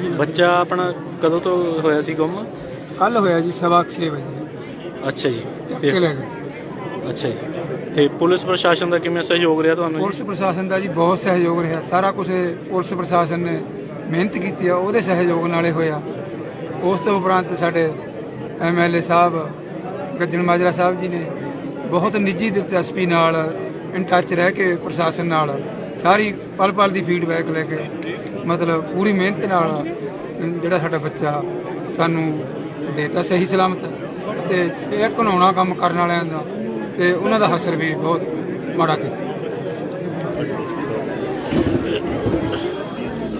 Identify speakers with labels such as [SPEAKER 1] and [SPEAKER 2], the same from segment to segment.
[SPEAKER 1] ਬੱਚਾ ਆਪਣਾ ਕਦੋਂ ਤੋਂ ਹੋਇਆ ਸੀ ਗੁੰਮ?
[SPEAKER 2] ਕੱਲ ਹੋਇਆ ਜੀ ਸਵਾ 6 ਵਜੇ।
[SPEAKER 1] ਅੱਛਾ ਜੀ।
[SPEAKER 2] ਚੱਕ
[SPEAKER 1] ਤੇ
[SPEAKER 2] ਕੇ ਲੈ ਗਏ।
[SPEAKER 1] ਅੱਛਾ ਜੀ। ਤੇ ਪੁਲਿਸ ਪ੍ਰਸ਼ਾਸਨ ਦਾ ਕਿਵੇਂ ਸਹਿਯੋਗ ਰਿਹਾ ਤੁਹਾਨੂੰ ਜੀ?
[SPEAKER 2] ਪੁਲਿਸ ਪ੍ਰਸ਼ਾਸਨ ਦਾ ਜੀ ਬਹੁਤ ਸਹਿਯੋਗ ਰਿਹਾ। ਸਾਰਾ ਕੁਝ ਪੁਲਿਸ ਪ੍ਰਸ਼ਾਸਨ ਨੇ ਮਿਹਨਤ ਕੀਤੀ ਆ ਉਹਦੇ ਸਹਿਯੋਗ ਨਾਲੇ ਹੋਇਆ। ਉਸ ਤੋਂ ਉਪਰੰਤ ਸਾਡੇ ਐਮਐਲਏ ਸਾਹਿਬ ਗੱਜਣ ਮਾਜਰਾ ਸਾਹਿਬ ਜੀ ਨੇ ਬਹੁਤ ਨਿੱਜੀ ਦਿਲਚਸਪੀ ਨਾਲ ਇਨ ਟੱਚ ਰਹਿ ਕੇ ਪ੍ਰਸ਼ਾਸਨ ਨਾਲ ਸਾਰੀ ਪਲ ਪਲ ਦੀ ਫੀਡਬੈਕ ਲੈ ਕੇ ਮਤਲਬ ਪੂਰੀ ਮਿਹਨਤ ਨਾਲ ਜਿਹੜਾ ਸਾਡਾ ਬੱਚਾ ਸਾਨੂੰ ਦੇਤਾ ਸਹੀ ਸਲਾਮਤ ਤੇ ਇਹ ਘਨਾਉਣਾ ਕੰਮ ਕਰਨ ਵਾਲਿਆਂ ਦਾ ਤੇ ਉਹਨਾਂ ਦਾ ਹਸਰ ਵੀ ਬਹੁਤ ਮਾੜਾ ਕੀਤਾ।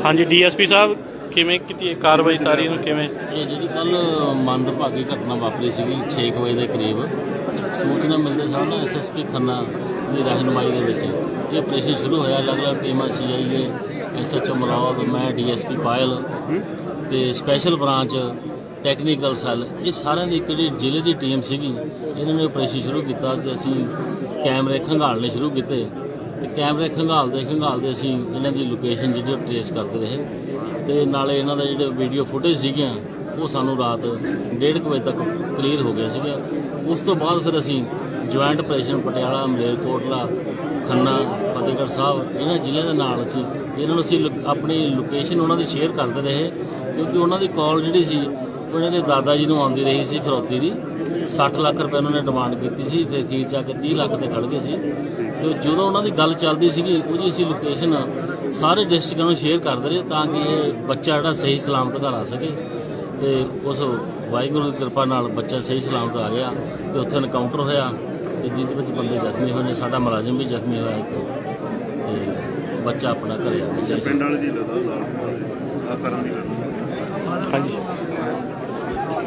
[SPEAKER 1] ਹਾਂਜੀ ਡੀਐਸਪੀ ਸਾਹਿਬ ਕਿਵੇਂ ਕੀਤੀ ਇਹ ਕਾਰਵਾਈ ਸਾਰੀ ਨੂੰ ਕਿਵੇਂ?
[SPEAKER 3] ਇਹ ਜਿਹੜੀ ਕੱਲ ਮੰਦਭਾਗੀ ਘਟਨਾ ਵਾਪਰੀ ਸੀਗੀ 6 ਵਜੇ ਦੇ ਕਰੀਬ ਸੂਚਨਾ ਮਿਲਦੇ ਸਾਰ ਨਾ ਐਸਐਸਪੀ ਖੰਨਾ ਦੀ ਰਹਿਨਮਾਈ ਦੇ ਵਿੱਚ ਇਹ ਆਪਰੇਸ਼ਨ ਸ਼ੁਰੂ ਹੋਇਆ ਅਲੱਗ-ਅਲੱਗ ਟੀਮਾਂ ਸੀਆਈਏ ਐਸਐਚਓ ਮਲੌਦ ਮੈਂ ਡੀਐਸਪੀ ਪਾਇਲ ਤੇ ਸਪੈਸ਼ਲ ਬ੍ਰਾਂਚ ਟੈਕਨੀਕਲ ਸੈੱਲ ਇਹ ਸਾਰਿਆਂ ਦੀ ਇੱਕ ਜਿਹੜੀ ਜ਼ਿਲ੍ਹੇ ਦੀ ਟੀਮ ਸੀਗੀ, ਇਹਨਾਂ ਨੇ ਆਪਰੇਸ਼ਨ ਸ਼ੁਰੂ ਕੀਤਾ ਤੇ ਅਸੀਂ ਕੈਮਰੇ ਖੰਗਾਲਣੇ ਸ਼ੁਰੂ ਕੀਤੇ। ਤੇ ਕੈਮਰੇ ਖੰਗਾਲਦੇ ਖੰਗਾਲਦੇ ਅਸੀਂ ਇਹਨਾਂ ਦੀ ਲੋਕੇਸ਼ਨ ਜਿਹੜੀ ਟ੍ਰੇਸ ਕਰਦੇ ਰਹੇ। ਤੇ ਨਾਲੇ ਇਹਨਾਂ ਦਾ ਜਿਹੜੇ ਵੀਡੀਓ ਫੁਟੇਜ ਸੀਗੀਆਂ, ਉਹ ਸਾਨੂੰ ਰਾਤ 1:30 ਵਜੇ ਤੱਕ ਕਲੀਅਰ ਹੋ ਗਿਆ ਸੀਗਾ। ਉਸ ਤੋਂ ਬਾਅਦ ਫਿਰ ਅਸੀਂ ਜੁਆਇੰਟ ਆਪਰੇਸ਼ਨ ਪਟਿਆਲਾ ਮਲੇਰਕੋਟਲਾ ਖੰਨਾ, ਫਤਿਹਗੜ੍ਹ ਸਾਹਿਬ ਇਹਨਾਂ ਜ਼ਿਲ੍ਹਿਆਂ ਦੇ ਨਾਲ ਅਸੀਂ ਇਹਨਾਂ ਨੂੰ ਅਸੀਂ ਲੋਕ- ਆਪਣੀ ਲੋਕੇਸ਼ਨ ਉਹਨਾਂ ਦੀ ਸ਼ੇਅਰ ਕਰਦੇ ਰਹੇ, ਕਿਉਂਕਿ ਉਹਨਾਂ ਦੀ ਕਾਲ ਜਿਹੜੀ ਸੀ ਉਹਨਾਂ ਦੇ ਦਾਦਾ ਜੀ ਨੂੰ ਆਉਂਦੀ ਰਹੀ ਸੀ ਫਰੋਤੀ ਦੀ 60 ਲੱਖ ਰੁਪਏ ਉਹਨਾਂ ਨੇ ਡਿਮਾਂਡ ਕੀਤੀ ਸੀ ਫਿਰ ਅਖੀਰ ਚ ਆ ਕੇ 30 ਲੱਖ ਤੇ ਖੜ ਗਏ ਸੀ। ਤੇ ਜਦੋਂ ਉਹਨਾਂ ਦੀ ਗੱਲ ਚੱਲਦੀ ਸੀਗੀ ਉਹਦੀ ਅਸੀਂ ਲੋਕੇਸ਼ਨ ਸਾਰੇ ਡਿਸਟ੍ਰਿਕਟਾਂ ਨੂੰ ਸ਼ੇਅਰ ਕਰਦੇ ਰਹੇ, ਤਾਂ ਕਿ ਇਹ ਬੱਚਾ ਜਿਹੜਾ ਸਹੀ ਸਲਾਮਤ ਘਰ ਆ ਸਕੇ। ਤੇ ਉਸ ਵਾਹਿਗੁਰੂ ਦੀ ਕਿਰਪਾ ਨਾਲ ਬੱਚਾ ਸਹੀ ਸਲਾਮਤ ਆ ਗਿਆ, ਤੇ ਉੱਥੇ ਐਨਕਾਊਂਟਰ ਹੋਇਆ। ਤੇ ਜਿਹਦੇ ਵਿੱਚ ਬੰਦੇ ਜ਼ਖਮੀ ਹੋਏ ਨੇ ਸਾਡਾ ਮੁਲਾਜ਼ਮ ਵੀ ਜ਼ਖਮੀ ਹੋਇਆ ਇੱਕ ਤੇ ਬੱਚਾ ਆਪਣਾ ਘਰੇ ਆ ਗਿਆ।
[SPEAKER 4] ਪਿੰਡ ਵਾਲੇ ਦੀ ਲਦਾ ਆ ਕਰਨ ਦੀ ਗੱਲ
[SPEAKER 1] ਹਾਂਜੀ।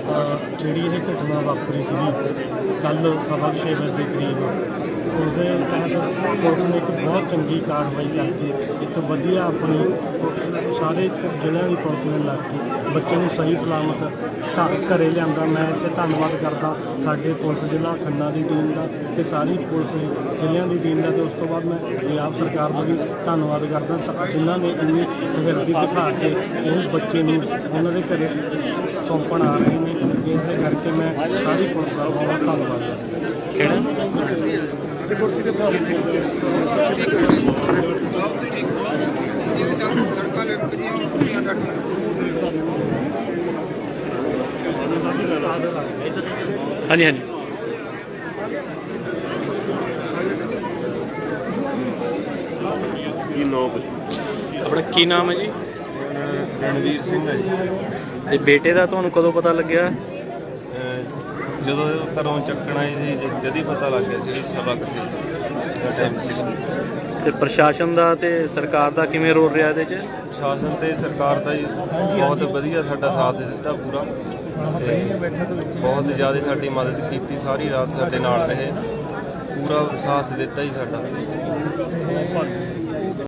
[SPEAKER 5] ਜਿਹੜੀ ਇਹ ਘਟਨਾ ਵਾਪਰੀ ਸੀਗੀ ਕੱਲ ਸਵਾ ਕੁ ਛੇ ਵਜੇ ਦੇ ਕਰੀਬ ਉਸ ਦੇ ਤਹਿਤ ਪੁਲਿਸ ਨੇ ਇੱਕ ਬਹੁਤ ਚੰਗੀ ਕਾਰਵਾਈ ਕਰਕੇ ਇੱਕ ਵਧੀਆ ਆਪਣੀ ਸਾਰੇ ਜ਼ਿਲ੍ਹਿਆਂ ਦੀ ਪੁਲਿਸ ਨੇ ਲੱਗ ਕੇ ਬੱਚੇ ਨੂੰ ਸਹੀ ਸਲਾਮਤ ਘਰ- ਘਰੇ ਲਿਆਂਦਾ। ਮੈਂ ਤੇ ਧੰਨਵਾਦ ਕਰਦਾ ਸਾਡੇ ਪੁਲਿਸ ਜ਼ਿਲ੍ਹਾ ਖੰਨਾ ਦੀ ਟੀਮ ਦਾ ਤੇ ਸਾਰੀ ਪੁਲਿਸ ਜ਼ਿਲ੍ਹਿਆਂ ਦੀ ਟੀਮ ਦਾ ਤੇ ਉਸ ਤੋਂ ਬਾਅਦ ਮੈਂ ਪੰਜਾਬ ਸਰਕਾਰ ਦਾ ਵੀ ਧੰਨਵਾਦ ਕਰਦਾ ਤਾਂ ਜਿਨ੍ਹਾਂ ਨੇ ਇੰਨੀ ਸਹਿਰਦੀ ਦਿਖਾ ਕੇ ਉਹ ਬੱਚੇ ਨੂੰ ਉਹਨਾਂ ਦੇ ਘਰੇ ਸੌਂਪਣ ਆ ਰਹੇ ਨੇ ਇਸ ਦੇ ਕਰਕੇ ਮੈਂ ਸਾਰੀ ਪੁਲਿਸ ਦਾ ਬਹੁਤ ਧੰਨਵਾਦ ਕਰਦਾ
[SPEAKER 1] ਕਿਹੜਾ? ਹਾਂਜੀ ਹਾਂਜੀ।
[SPEAKER 4] ਕੀ ਨੌ ਕੁ
[SPEAKER 1] ਆਪਣਾ ਕੀ ਨਾਮ ਹੈ ਜੀ?
[SPEAKER 6] ਰਣਵੀਰ ਸਿੰਘ ਹੈ ਜੀ।
[SPEAKER 1] ਤੇ ਬੇਟੇ ਦਾ ਤੁਹਾਨੂੰ ਕਦੋਂ ਪਤਾ ਲੱਗਿਆ?
[SPEAKER 6] ਅਹ ਜਦੋਂ ਇਹ ਘਰੋਂ ਚੱਕਣ ਆਏ ਸੀ ਜ- ਜਦ ਹੀ ਪਤਾ ਲੱਗ ਗਿਆ ਸੀ ਸਬਕ ਸੀ।
[SPEAKER 1] ਤੇ ਪ੍ਰਸ਼ਾਸਨ ਦਾ ਤੇ ਸਰਕਾਰ ਦਾ ਕਿਵੇਂ ਰੋਲ ਰਿਹਾ ਇਹਦੇ 'ਚ?
[SPEAKER 6] ਸ਼ਾਸਨ ਤੇ ਸਰਕਾਰ ਦਾ ਜੀ ਬਹੁਤ ਵਧੀਆ ਸਾਡਾ ਸਾਥ ਦਿੱਤਾ ਪੂਰਾ। ਤੇ ਬਹੁਤ ਜ਼ਿਆਦਾ ਸਾਡੀ ਮਦਦ ਕੀਤੀ ਸਾਰੀ ਰਾਤ ਸਾਡੇ ਨਾਲ ਰਹੇ। ਪੂਰਾ ਸਾਥ ਦਿੱਤਾ ਹੀ ਸਾਡਾ।